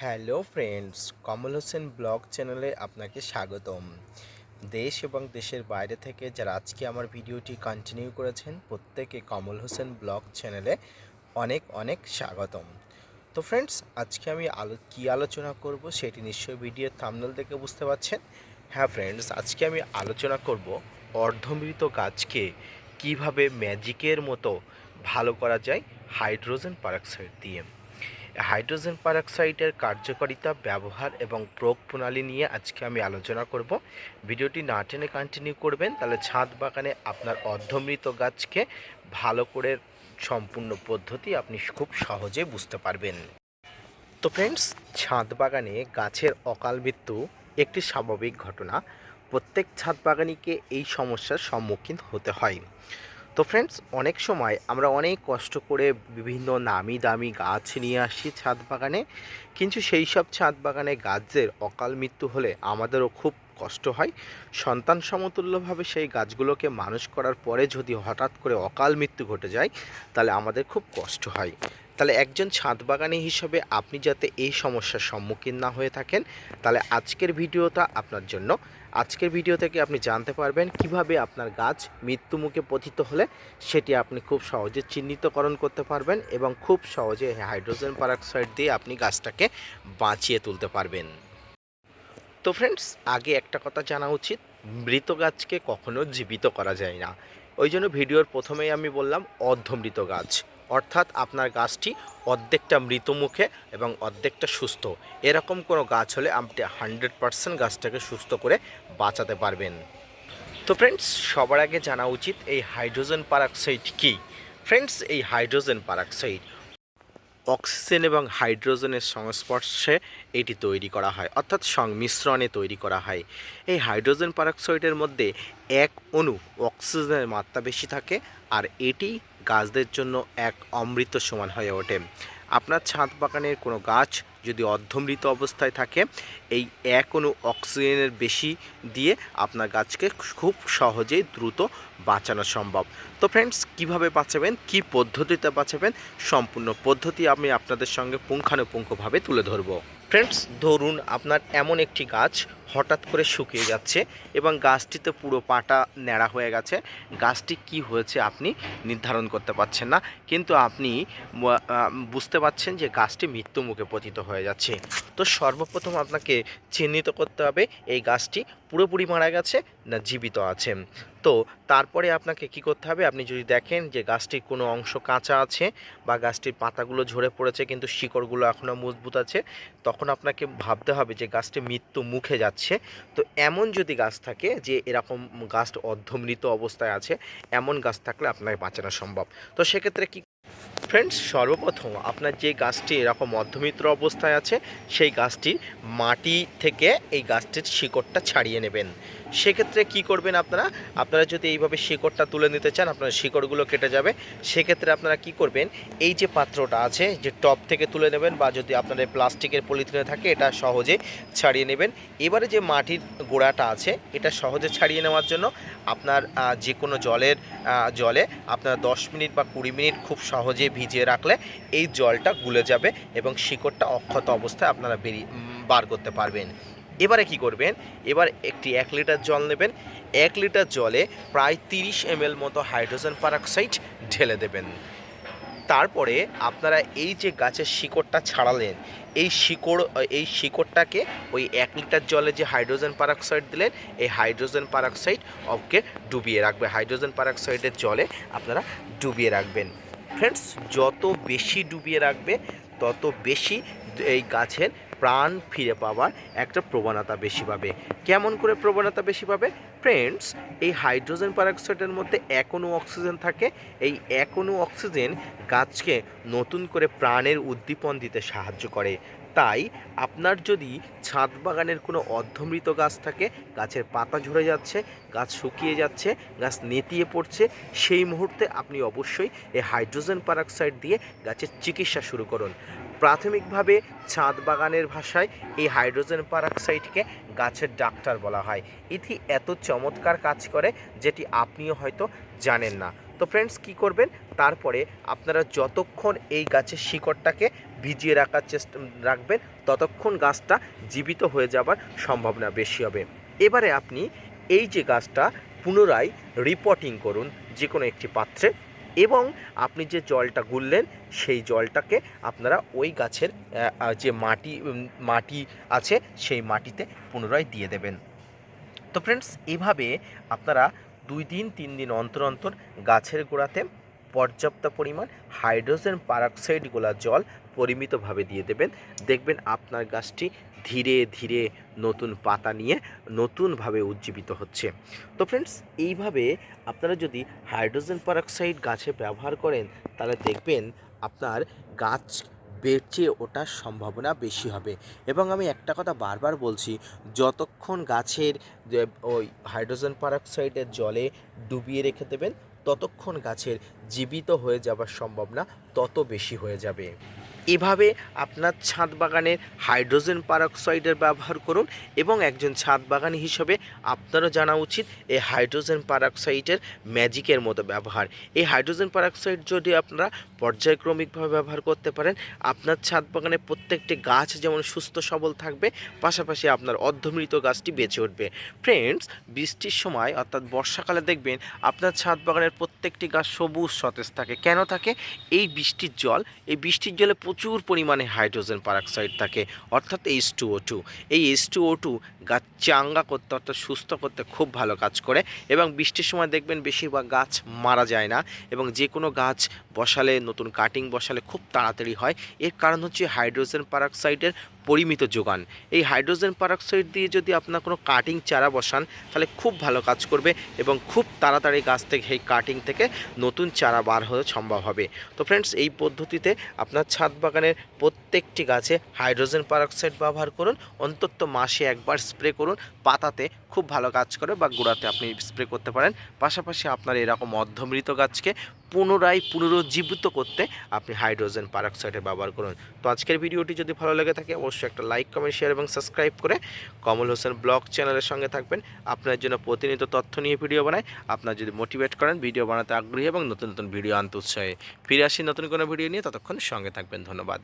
Hello friends, Kamal Hossain blog চ্যানেলে আপনাকে স্বাগতম। দেশ এবং দেশের বাইরে থেকে যারা আজকে আমার ভিডিওটি কন্টিনিউ করেছেন, প্রত্যেকে কমল হোসেন ব্লগ চ্যানেলে অনেক অনেক স্বাগতম। তো ফ্রেন্ডস, আজকে আমি আলো, কী আলোচনা করব সেটি নিশ্চয়ই ভিডিওর থামনেল দেখে বুঝতে পারছেন। হ্যাঁ ফ্রেন্ডস, আজকে আমি আলোচনা করব অর্ধমৃত গাছকে কীভাবে ম্যাজিকের মতো ভালো করা যায় হাইড্রোজেন পারক্সাইড দিয়ে। হাইড্রোজেন পারক্সাইডের কার্যকারিতা, ব্যবহার এবং প্রয়োগ প্রণালী নিয়ে আজকে আমি আলোচনা করব। ভিডিওটি না টেনে কন্টিনিউ করবেন, তাহলে ছাদ বাগানে আপনার অর্ধমৃত গাছকে ভালো করে সম্পূর্ণ পদ্ধতি আপনি খুব সহজে বুঝতে পারবেন। তো ফ্রেন্ডস ছাদ বাগানে গাছের অকাল মৃত্যু একটি স্বাভাবিক ঘটনা। প্রত্যেক ছাদ বাগানিকে এই সমস্যার সম্মুখীন হতে হয়। তো ফ্রেন্ডস অনেক সময় আমরা অনেক কষ্ট করে বিভিন্ন নামি দামি গাছ নিয়ে আসি ছাদ বাগানে। কিন্তু সেই সব ছাদ বাগানে গাছের অকাল মৃত্যু হলে আমাদেরও খুব কষ্ট হয়। সন্তান সমতুল্যভাবে সেই গাছগুলোকে মানুষ করার পরে যদি হঠাৎ করে অকাল মৃত্যু ঘটে যায়, তাহলে আমাদের খুব কষ্ট হয়। তাহলে একজন ছাদ বাগানি হিসাবে আপনি যাতে এই সমস্যার সম্মুখীন না হয়ে থাকেন, তাহলে আজকের ভিডিওটা আপনার জন্য। আজকের ভিডিও থেকে আপনি জানতে পারবেন কীভাবে আপনার গাছ মৃত্যুমুখে পতিত হলে সেটি আপনি খুব সহজে চিহ্নিতকরণ করতে পারবেন এবং খুব সহজে হাইড্রোজেন পারক্সাইড দিয়ে আপনি গাছটাকে বাঁচিয়ে তুলতে পারবেন। তো ফ্রেন্ডস আগে একটা কথা জানা উচিত, মৃত গাছকে কখনো জীবিত করা যায় না। ওই জন্য ভিডিওর প্রথমেই আমি বললাম অর্ধমৃত গাছ। অর্থাৎ আপনার গাছটি অর্ধেকটা মৃত মুখে এবং অর্ধেকটা সুস্থ। এরকম কোনো গাছ হলে আপনি হান্ড্রেড পারসেন্ট গাছটাকে সুস্থ করে বাঁচাতে পারবেন। তো ফ্রেন্ডস সবার আগে জানা উচিত এই হাইড্রোজেন পারক্সাইড কী? ফ্রেন্ডস এই হাইড্রোজেন পারক্সাইড অক্সিজেন এবং হাইড্রোজেনের সংস্পর্শে এটি তৈরি করা হয়, অর্থাৎ সংমিশ্রণে তৈরি করা হয়। এই হাইড্রোজেন পারক্সাইডের মধ্যে এক অণু অক্সিজেনের মাত্রা বেশি থাকে আর এটি গাছদের জন্য এক অমৃত সমান হয়ে ওঠে। আপনার ছাদ বাগানের কোনো গাছ যদি অর্ধমৃত অবস্থায় থাকে, এই এক অণু অক্সিজেনের বেশি দিয়ে আপনার গাছকে খুব সহজেই দ্রুত বাঁচানো সম্ভব। তো ফ্রেন্ডস কীভাবে বাঁচাবেন? কি পদ্ধতিতে বাঁচাবেন? সম্পূর্ণ পদ্ধতি আমি আপনাদের সঙ্গে পুঙ্খানুপুঙ্খভাবে তুলে ধরবো। ফ্রেন্ডস ধরুন আপনার এমন একটি গাছ হঠাৎ করে শুকিয়ে যাচ্ছে এবং গাছটিতে পুরো পাটা ন্যাড়া হয়ে গেছে। গাছটি কি হয়েছে আপনি নির্ধারণ করতে পারছেন না। কিন্তু আপনি বুঝতে পারছেন যে গাছটি মৃত্যুমুখে পতিত হয়ে যাচ্ছে। তো সর্বপ্রথম আপনাকে চিহ্নিত করতে হবে, এই গাছটি পুরোপুরি মারা গেছে না জীবিত আছে। তো তারপরে আপনাকে কি করতে হবে, আপনি যদি দেখেন যে গাছটির কোনো অংশ কাঁচা আছে বা গাছটির পাতাগুলো ঝরে পড়েছে কিন্তু শিকড়গুলো এখনও মজবুত আছে, তখন আপনাকে ভাবতে হবে যে গাছটি মৃত্যু মুখে যাচ্ছে। তো এমন যদি গাছ থাকে যে এরকম গাছ অর্ধমৃত অবস্থায় আছে, এমন গাছ থাকলে আপনাকে বাঁচানো সম্ভব। তো সেক্ষেত্রে কি ফ্রেন্ডস সর্বপ্রথম আপনার যে গাছটি এরকম মধ্যমিত্র অবস্থায় আছে, সেই গাছটির মাটি থেকে এই গাছটির শিকড়টা ছাড়িয়ে নেবেন। সেক্ষেত্রে কি করবেন আপনারা? আপনারা যদি এইভাবে শিকড়টা তুলে নিতে চান, আপনার শিকড়গুলো কেটে যাবে। সেক্ষেত্রে আপনারা কি করবেন? এই যে পাত্রটা আছে, যে টপ থেকে তুলে নেবেন বা যদি আপনাদের প্লাস্টিকের পলিথিনে থাকে, এটা সহজে ছাড়িয়ে নেবেন। এবারে যে মাটির গোড়াটা আছে, এটা সহজে ছাড়িয়ে নেওয়ার জন্য আপনার যে কোনো জলের জলে আপনার দশ মিনিট বা কুড়ি মিনিট খুব সহজে ভিজিয়ে রাখলে এই জলটা গুলে যাবে এবং শিকড়টা অক্ষত অবস্থায় আপনারা বেরিয়ে বার করতে পারবেন। এবারে কি করবেন? এবার একটি এক লিটার জল নেবেন। এক লিটার জলে প্রায় তিরিশ এমএল মতো হাইড্রোজেন পারক্সাইড ঢেলে দেবেন। তারপরে আপনারা এই যে গাছের শিকড়টা ছাড়ালেন, এই শিকড়, এই শিকড়টাকে ওই এক লিটার জলে যে হাইড্রোজেন পারক্সাইড দিলেন, এই হাইড্রোজেন পারক্সাইড অবকে ডুবিয়ে রাখবে। হাইড্রোজেন পারক্সাইডের জলে আপনারা ডুবিয়ে রাখবেন। ফ্রেন্ডস, যত বেশি ডুবিয়ে রাখবে তত বেশি এই গাছের প্রাণ ফিরে পাওয়ার একটা প্রবণতা বেশি পাবে। কেমন করে প্রবণতা বেশি পাবে? ফ্রেন্ডস এই হাইড্রোজেন প্যারাক্সাইডের মধ্যে এক অণু অক্সিজেন থাকে। এই এক অক্সিজেন গাছকে নতুন করে প্রাণের উদ্দীপন দিতে সাহায্য করে। তাই আপনার যদি ছাদ বাগানের কোনো অর্ধমৃত গাছ থাকে, গাছের পাতা ঝরে যাচ্ছে, গাছ শুকিয়ে যাচ্ছে, গাছ নেতিয়ে পড়ছে, সেই মুহূর্তে আপনি অবশ্যই এই হাইড্রোজেন পারক্সাইড দিয়ে গাছের চিকিৎসা শুরু করুন। প্রাথমিকভাবে ছাদ বাগানের ভাষায় এই হাইড্রোজেন পারক্সাইডকে গাছের ডাক্তার বলা হয়। এটি এত চমৎকার কাজ করে যেটি আপনিও হয়তো জানেন না। তো ফ্রেন্ডস কী করবেন? তারপরে আপনারা যতক্ষণ এই গাছের শিকড়টাকে ভিজিয়ে রাখার চেষ্টা রাখবেন, ততক্ষণ গাছটা জীবিত হয়ে যাবার সম্ভাবনা বেশি হবে। এবারে আপনি এই যে গাছটা পুনরায় রিপোর্টিং করুন যে কোনো একটি পাত্রে এবং আপনি যে জলটা গুললেন, সেই জলটাকে আপনারা ওই গাছের যে মাটি মাটি আছে, সেই মাটিতে পুনরায় দিয়ে দেবেন। তো ফ্রেন্ডস এভাবে আপনারা দুই দিন, তিন দিন অন্তর অন্তর গাছের গোড়াতে পর্যাপ্ত পরিমাণ হাইড্রোজেন পারক্সাইড গোলা জল পরিমিতভাবে দিয়ে দেবেন। দেখবেন আপনার গাছটি ধীরে ধীরে নতুন পাতা নিয়ে নতুনভাবে উজ্জীবিত হচ্ছে। তো ফ্রেন্ডস এইভাবে আপনারা যদি হাইড্রোজেন পারক্সাইড গাছে ব্যবহার করেন, তাহলে দেখবেন আপনার গাছ বেঁচে ওঠার সম্ভাবনা বেশি হবে। এবং আমি একটা কথা বারবার বলছি, যতক্ষণ গাছের ওই হাইড্রোজেন পারক্সাইডের জলে ডুবিয়ে রেখে দেবেন, ততক্ষণ গাছের জীবিত হয়ে যাবার সম্ভাবনা তত বেশি হয়ে যাবে। এভাবে আপনার ছাদ বাগানের হাইড্রোজেন পারক্সাইডের ব্যবহার করুন এবং একজন ছাদ বাগানি হিসেবে আপনারও জানা উচিত এই হাইড্রোজেন পারক্সাইডের ম্যাজিকের মতো ব্যবহার। এই হাইড্রোজেন পারক্সাইড যদি আপনারা পর্যায়ক্রমিকভাবে ব্যবহার করতে পারেন, আপনার ছাদ বাগানে প্রত্যেকটি গাছ যেমন সুস্থ সবল থাকবে, পাশাপাশি আপনার অর্ধমৃত গাছটি বেঁচে উঠবে। ফ্রেন্ডস, বৃষ্টির সময় অর্থাৎ বর্ষাকালে দেখবেন আপনার ছাদ বাগানের প্রত্যেকটি গাছ সবুজ, সতেজ থাকে। কেন থাকে? এই বৃষ্টির জল, এই বৃষ্টির জলে প্রচুর পরিমাণে হাইড্রোজেন পারক্সাইড থাকে, অর্থাৎ এইচ টু ও টু এই এইচ টু ও টু গাছ চাঙ্গা করতে, অর্থাৎ সুস্থ করতে খুব ভালো কাজ করে এবং বৃষ্টির সময় দেখবেন বেশিরভাগ গাছ মারা যায় না এবং যে কোনো গাছ বসালে, নতুন কাটিং বসালে খুব তাড়াতাড়ি হয়। এর কারণ হচ্ছে হাইড্রোজেন পারক্সাইডের পরিমিত যোগান। এই হাইড্রোজেন পারক্সাইড দিয়ে যদি আপনার কোনো কাটিং চারা বসান, তাহলে খুব ভালো কাজ করবে এবং খুব তাড়াতাড়ি গাছ থেকে, এই কাটিং থেকে নতুন চারা বার হতে সম্ভব হবে। তো ফ্রেন্ডস এই পদ্ধতিতে আপনার ছাদ বাগানের প্রত্যেকটি গাছে হাইড্রোজেন পারক্সাইড ব্যবহার করুন। অন্তত মাসে একবার স্প্রে করুন। পাতাতে খুব ভালো কাজ করে বা গোড়াতে আপনি স্প্রে করতে পারেন। পাশাপাশি আপনার এরকম অর্ধমৃত গাছকে পুনরায় পুনরুজ্জীবিত করতে আপনি হাইড্রোজেন পারক্সাইডের ব্যবহার করুন। তো আজকের ভিডিওটি যদি ভালো লেগে থাকে, অবশ্যই একটা লাইক, কমেন্ট, শেয়ার এবং সাবস্ক্রাইব করে কমল হোসেন ব্লগ চ্যানেলের সঙ্গে থাকবেন। আপনার জন্য প্রতিনিয়ত তথ্য নিয়ে ভিডিও বানায় আপনার যদি মোটিভেট করেন, ভিডিও বানাতে আগ্রহী এবং নতুন নতুন ভিডিও আনতে উৎসাহে। ফিরে আসি নতুন কোনো ভিডিও নিয়ে। ততক্ষণ সঙ্গে থাকবেন। ধন্যবাদ।